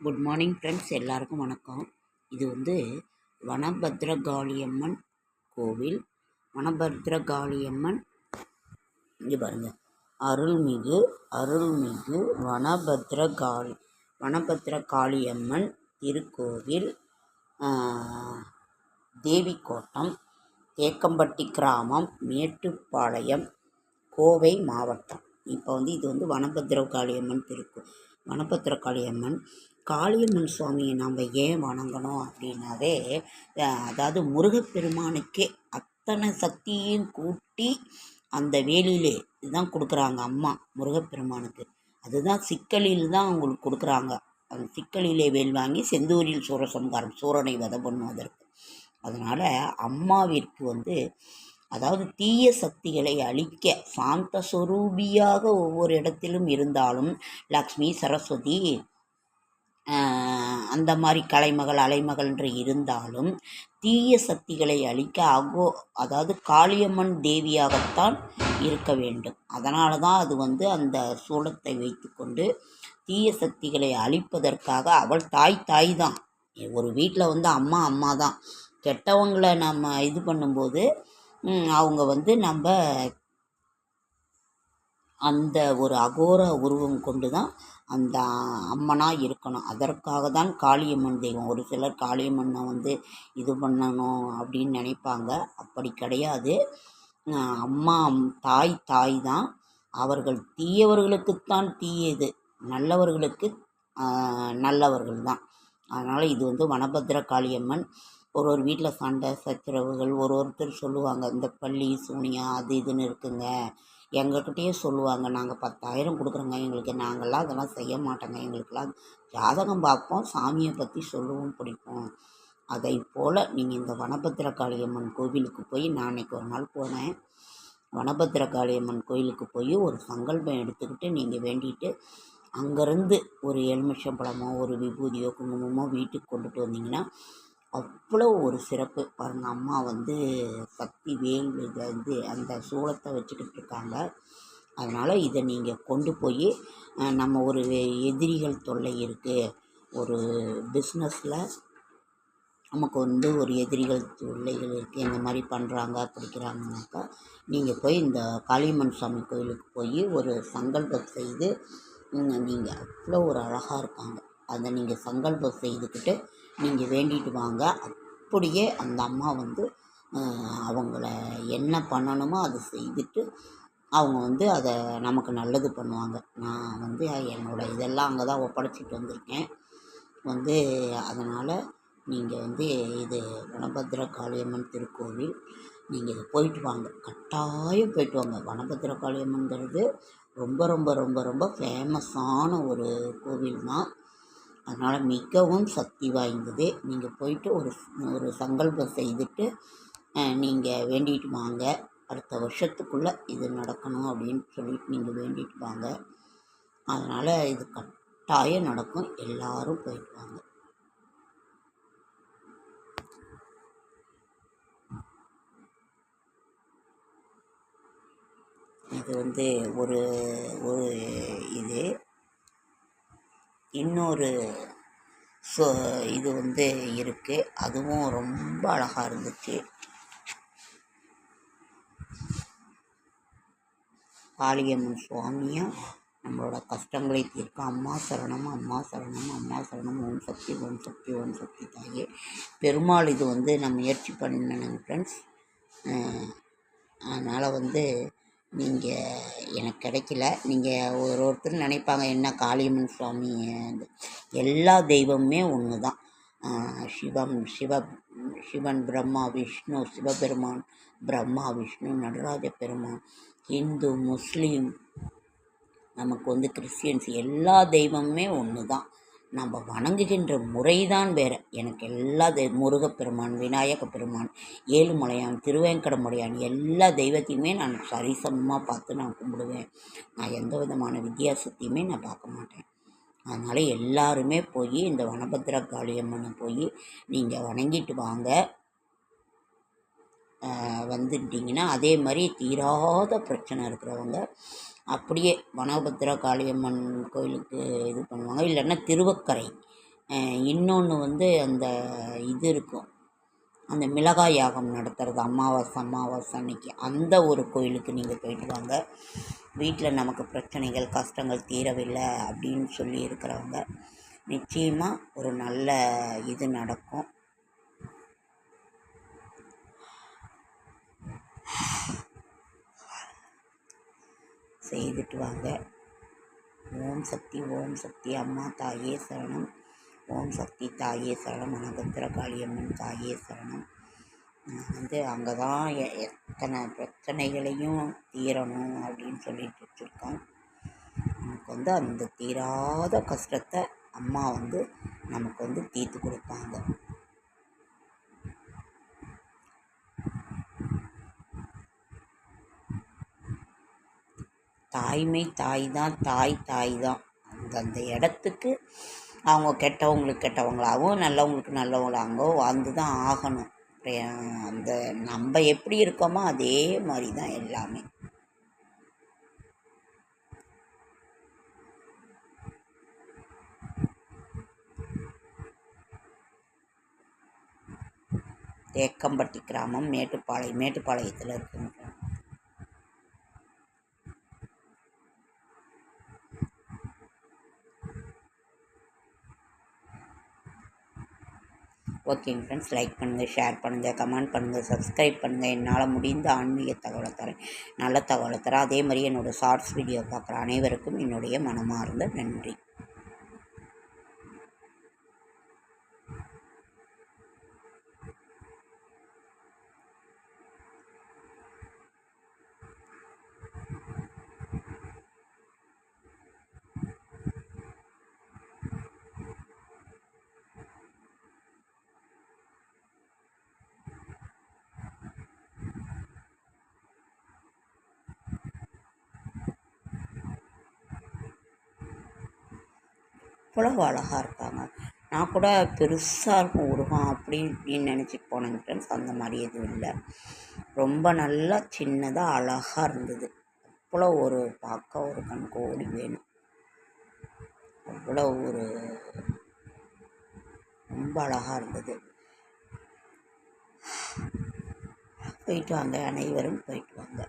Good morning friends எல்லாருக்கும் வணக்கம். இது வந்து வனபத்ரகாளியம்மன் கோவில். வனபத்ரகாளியம்மன் இங்கே பாருங்கள் அருள்மிகு அருள்மிகு வனபத்ரகாளி வனபத்ரகாளியம்மன் திருக்கோவில் தேவிக்கோட்டம் தேக்கம்பட்டி கிராமம் மேட்டுப்பாளையம் கோவை மாவட்டம். இப்போ வந்து இது வந்து வனபத்ரகாளியம்மன் திருக்கு வனபத்ரகாளியம்மன் காளியம்மன் சுவாமியை நாம் ஏன் வணங்கணும் அப்படின்னாவே அதாவது முருகப்பெருமானுக்கே அத்தனை சக்தியும் கூட்டி அந்த வேலியிலே இதுதான் கொடுக்குறாங்க அம்மா முருகப்பெருமானுக்கு. அதுதான் சிக்கலில் தான் அவங்களுக்கு கொடுக்குறாங்க. அந்த சிக்கலிலே வேல் வாங்கி செந்தூரில் சூரசம்காரம் சூரனை வதை பண்ணுவதற்கு. அதனால் அம்மாவிற்கு வந்து அதாவது தீய சக்திகளை அழிக்க சாந்த சுரூபியாக ஒவ்வொரு இடத்திலும் இருந்தாலும் லக்ஷ்மி சரஸ்வதி அந்த மாதிரி கலைமகள் அலைமகள்ன்று இருந்தாலும் தீய சக்திகளை அழிக்க அகோ அதாவது காளியம்மன் தேவியாகத்தான் இருக்க வேண்டும். அதனால தான் அது வந்து அந்த சூலத்தை வைத்துக்கொண்டு தீய சக்திகளை அழிப்பதற்காக அவள் தாய் தாய் தான். ஒரு வீட்டில் வந்து அம்மா அம்மா தான். கெட்டவங்களை நம்ம இது பண்ணும்போது அவங்க வந்து நம்ம அந்த ஒரு அகோர உருவம் கொண்டு தான் அந்த அம்மனாக இருக்கணும். அதற்காக தான் காளியம்மன் தெய்வம். ஒரு சிலர் காளியம்மனை வந்து இது பண்ணணும் அப்படின்னு நினைப்பாங்க. அப்படி கிடையாது. அம்மா தாய் தாய் தான் அவர்கள் தீயவர்களுக்குத்தான் தீயது நல்லவர்களுக்கு நல்லவர்கள் தான் அதனால் இது வந்து வனபத்ர காளியம்மன். ஒரு ஒரு வீட்டில் சண்டை சச்சரவுகள் ஒரு ஒருத்தர் சொல்லுவாங்க இந்த பள்ளி சூனியா அது இதுன்னு இருக்குங்க. எங்கக்கிட்டேயே சொல்லுவாங்க நாங்கள் பத்தாயிரம் கொடுக்குறோங்க எங்களுக்கு நாங்கள்லாம் அதெல்லாம் செய்ய மாட்டோங்க எங்களுக்கெல்லாம் ஜாதகம் பார்ப்போம் சாமியை பற்றி சொல்லவும் பிடிக்கும் அதை போல் நீங்கள் இந்த வனபத்திர காளியம்மன் கோவிலுக்கு போய் நான் அன்றைக்கி ஒரு நாள் போனேன். வனபத்திர காளியம்மன் கோயிலுக்கு போய் ஒரு சங்கல்பம் எடுத்துக்கிட்டு நீங்கள் வேண்டிட்டு அங்கேருந்து ஒரு எலுமிச்சம் பழமோ ஒரு விபூதியோ குங்குமமோ வீட்டுக்கு கொண்டுட்டு வந்தீங்கன்னா அவ்வளோ ஒரு சிறப்பு. பாருங்கள் அம்மா வந்து சக்தி வேல் வந்து அந்த சூளத்தை வச்சுக்கிட்டு இருக்காங்க அதனால் இதை நீங்கள் கொண்டு போய் நம்ம ஒரு எதிரிகள் தொல்லை இருக்குது ஒரு பிஸ்னஸில் நமக்கு வந்து ஒரு எதிரிகள் தொல்லைகள் இருக்குது இந்த மாதிரி பண்ணுறாங்க பிடிக்கிறாங்கனாக்கா நீங்கள் போய் இந்த காளியம்மன் சாமி கோயிலுக்கு போய் ஒரு சங்கல்பம் செய்து நீங்கள் அவ்வளோ ஒரு அழகாக இருக்காங்க. அதை நீங்கள் சங்கல்பம் செய்துக்கிட்டு நீங்கள் வேண்டிட்டு வாங்க. அப்படியே அந்த அம்மா வந்து அவங்கள என்ன பண்ணணுமோ அதை செய்துட்டு அவங்க வந்து அதை நமக்கு நல்லது பண்ணுவாங்க. நான் வந்து என்னோடய இதெல்லாம் அங்கே தான் ஒப்படைச்சிட்டு வந்திருக்கேன். வந்து அதனால் நீங்கள் வந்து இது வனபத்ர காளியம்மன் திருக்கோவில் நீங்கள் இதை போயிட்டு வாங்க. கட்டாயம் போயிட்டு வாங்க. வனபத்ர காளியம்மன்கிறது ரொம்ப ரொம்ப ரொம்ப ரொம்ப ஃபேமஸான ஒரு கோவில் தான் அதனால் மிகவும் சக்தி வாய்ந்தது. நீங்கள் போயிட்டு ஒரு ஒரு சங்கல்பம் செய்துட்டு நீங்கள் வேண்டிட்டு வாங்க. அடுத்த வருஷத்துக்குள்ளே இது நடக்கணும் அப்படின்னு சொல்லிட்டு நீங்கள் வேண்டிட்டு வாங்க. அதனால் இது கட்டாயம் நடக்கும். எல்லோரும் போயிட்டு வாங்க. இது வந்து ஒரு ஒரு இது. இன்னொரு ஸோ இது வந்து இருக்குது அதுவும் ரொம்ப அழகாக இருந்துச்சு. காளியம்மன் சுவாமியும் நம்மளோட கஷ்டங்களை தீர்க்க அம்மா சரணம் அம்மா சரணம் அம்மா சரணம் ஓம் சக்தி ஓம் சக்தி ஓம் சக்தி தாயே. பெருமாள் இது வந்து நான் முயற்சி பண்ணினேன் ஃப்ரெண்ட்ஸ் அதனால் வந்து நீங்கள் எனக்கு கிடைக்கல. நீங்கள் ஒரு ஒருத்தர் நினைப்பாங்க என்ன காளியம்மன் சுவாமி எல்லா தெய்வமுமே ஒன்று தான் சிவம் சிவ சிவன் பிரம்மா விஷ்ணு சிவபெருமான் பிரம்மா விஷ்ணு நடராஜ பெருமான் இந்து முஸ்லீம் நமக்கு வந்து கிறிஸ்டியன்ஸ் எல்லா தெய்வமுமே ஒன்று தான் நம்ம வணங்குகின்ற முறைதான் வேறு. எனக்கு எல்லா தெ முருகப்பெருமான் விநாயக பெருமான் ஏழுமலையான் திருவேங்கடமுடையான் எல்லா தெய்வத்தையுமே நான் சரிசமமாக பார்த்து நான் கும்பிடுவேன். நான் எந்த விதமான வித்தியாசத்தையுமே நான் பார்க்க மாட்டேன். அதனால் எல்லாருமே போய் இந்த வனபத்ர காளியம்மனை போய் நீங்கள் வணங்கிட்டு வாங்க. வந்துட்டிங்கன்னா அதே மாதிரி தீராத பிரச்சனை இருக்கிறவங்க அப்படியே வனபத்ரா காளியம்மன் கோயிலுக்கு இது பண்ணுவாங்க. இல்லைன்னா திருவக்கரை. இன்னொன்று வந்து அந்த இது இருக்கும். அந்த மிளகாய் யாகம் நடத்துறது அமாவாசை அமாவாசை அன்னைக்கு. அந்த ஒரு கோயிலுக்கு நீங்கள் போயிட்டு வாங்க. வீட்டில் நமக்கு பிரச்சனைகள் கஷ்டங்கள் தீரவில்லை அப்படின்னு சொல்லி இருக்கிறவங்க நிச்சயமாக ஒரு நல்ல இது நடக்கும். செய்துட்டு வாங்க. ஓம் சக்தி ஓம் சக்தி. அம்மா தாயே சரணம். ஓம் சக்தி தாயே சரணம். அனபத்திர காளியம்மன் தாயே சரணம். நான் வந்து அங்கே தான் எத்தனை பிரச்சனைகளையும் தீரணும் அப்படின்னு சொல்லிட்டு வச்சுருக்கோம். நமக்கு வந்து அந்த தீராத கஷ்டத்தை அம்மா வந்து நமக்கு வந்து தீர்த்து கொடுப்பாங்க. தாய்மை தாய் தான் தாய் தாய் தான் அந்தந்த இடத்துக்கு அவங்க கெட்டவங்களுக்கு கெட்டவங்களாகவும் நல்லவங்களுக்கு நல்லவங்களாகவும் வாழ்ந்து தான் ஆகணும் அந்த நம்ம எப்படி இருக்கோமோ அதே மாதிரி தான் எல்லாமே. தேக்கம்பட்டி கிராமம் மேட்டுப்பாளையம் மேட்டுப்பாளையத்தில் இருக்குங்க. ஓகேங்க ஃப்ரெண்ட்ஸ் லைக் பண்ணுங்கள் ஷேர் பண்ணுங்கள் கமெண்ட் பண்ணுங்கள் சப்ஸ்கிரைப் பண்ணுங்கள் என்னால் முடிந்த ஆன்மீக தகவலை தரேன். நல்ல தகவலை தரேன். அதே மாதிரி என்னோடய ஷார்ட்ஸ் வீடியோ பார்க்குற அனைவருக்கும் என்னுடைய மனமார்ந்த நன்றி. அவ்வளோ அழகாக இருக்காங்க. நான் கூட பெருசாக இருக்கும் உருவம் அப்படி இப்படின்னு நினச்சிட்டு போனேங்க ஃப்ரெண்ட்ஸ் அந்த மாதிரி எதுவும் இல்லை. ரொம்ப நல்லா சின்னதாக அழகாக இருந்தது. அவ்வளோ ஒரு பார்க்க ஒரு கண் கோடி வேணும். அவ்வளோ ஒரு ரொம்ப அழகாக இருந்தது. போயிட்டு வாங்க அனைவரும் போயிட்டு வாங்க.